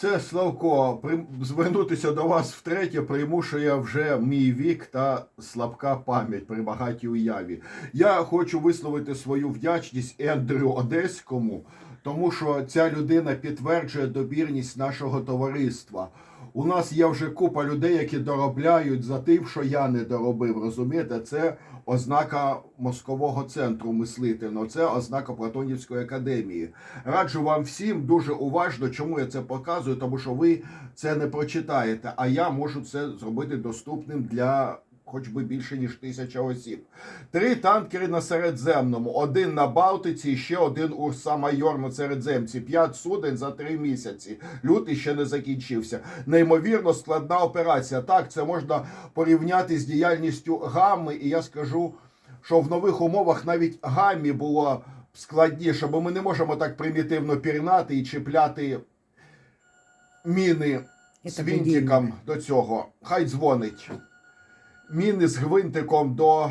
Це Славко. Звернутися до вас втретє примушує вже мій вік та слабка пам'ять при багатій уяві. Я хочу висловити свою вдячність Ендрю Одеському, тому що ця людина підтверджує добірність нашого товариства. У нас є вже купа людей, які доробляють за тим, що я не доробив. Розумієте, це ознака мозкового центру мислительного, це ознака Платонівської академії. Раджу вам всім дуже уважно, чому я це показую, тому що ви це не прочитаєте, а я можу це зробити доступним для. Хоч би більше ніж тисяча осіб. Три танкери на Середземному, один на Балтиці, і ще один Урса Майор на Середземці. П'ять суден за три місяці. Лютий ще не закінчився. Неймовірно складна операція. Так, це можна порівняти з діяльністю Гамми, і я скажу, що в нових умовах навіть Гаммі було складніше, бо ми не можемо так примітивно пірнати і чіпляти міни вінтиком до цього. Хай дзвонить. Міни з гвинтиком до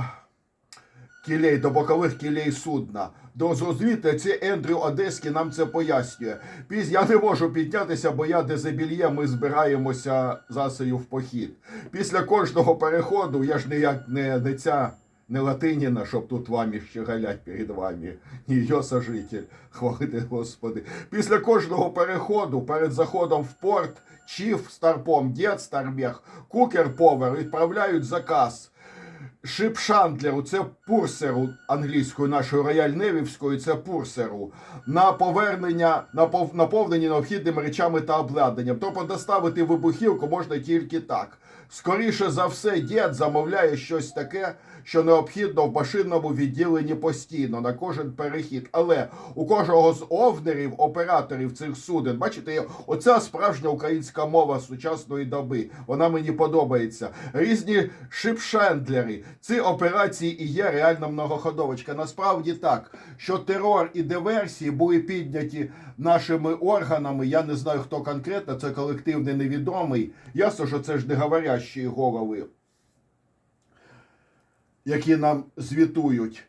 кілей, до бокових кілей судна. До зрозумієте, це Ендрю Одеський нам це пояснює. Піз я не можу піднятися, бо я дезебільє, ми збираємося засою в похід. Після кожного переходу, я ж ніяк не, не ця. Не латиніна, щоб тут вамі щеголять перед вами. Ні, сожитель, хвалити Господи. Після кожного переходу, перед заходом в порт, чіф старпом, дід старбіг кукер повар відправляють заказ. Шипшандлеру, це пурсеру англійською, нашою рояль невівською, це пурсеру. На повернення, на пов- наповнені необхідними речами та обладнанням. Тобто доставити вибухівку можна тільки так. Скоріше за все, дід замовляє щось таке, що необхідно в машинному відділенні постійно на кожен перехід. Але у кожного з овнерів, операторів цих суден, бачите, оця справжня українська мова сучасної доби. Вона мені подобається. Різні шипшендлери. Ці операції і є реальна многоходовочка. Насправді так, що терор і диверсії були підняті нашими органами. Я не знаю, хто конкретно, це колективний невідомий. Ясно, що це ж не говорящі голови які нам звітують.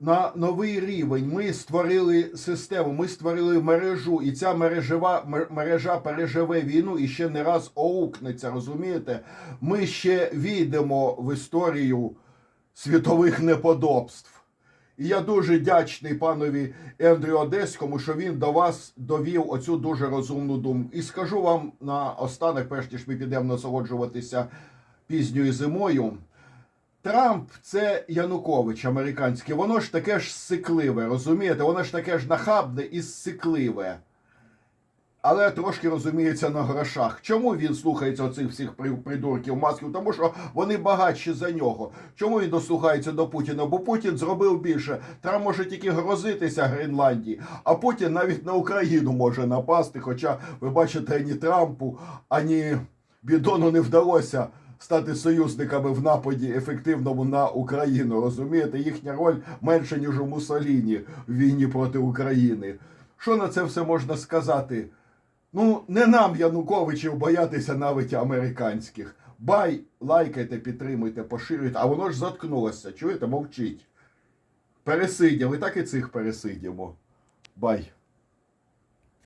На новий рівень ми створили систему, ми створили мережу, і ця мережева мережа переживе війну і ще не раз оукнеться. Розумієте? Ми ще війдемо в історію світових неподобств. І я дуже вдячний панові Ендрю Одеському, що він до вас довів оцю дуже розумну думку. І скажу вам на останок, перш ніж ми підемо насолоджуватися пізньою зимою. Трамп це Янукович американський, воно ж таке ж сикливе, розумієте? Воно ж таке ж нахабне і сикливе. Але трошки розуміється на грошах. Чому він слухається оцих всіх при- придурків масків? Тому що вони багатші за нього. Чому він дослухається до Путіна? Бо Путін зробив більше. Трамп може тільки грозитися Гренландії, а Путін навіть на Україну може напасти. Хоча ви бачите, ані Трампу, ані Бідону не вдалося стати союзниками в нападі ефективному на Україну. Розумієте, їхня роль менша, ніж у Муссоліні в війні проти України. Що на це все можна сказати? Ну, не нам, Януковичів, боятися навіть американських. Бай, лайкайте, підтримуйте, поширюйте, а воно ж заткнулося. Чуєте, мовчить. Пересиділи, так і цих пересидімо. Бай.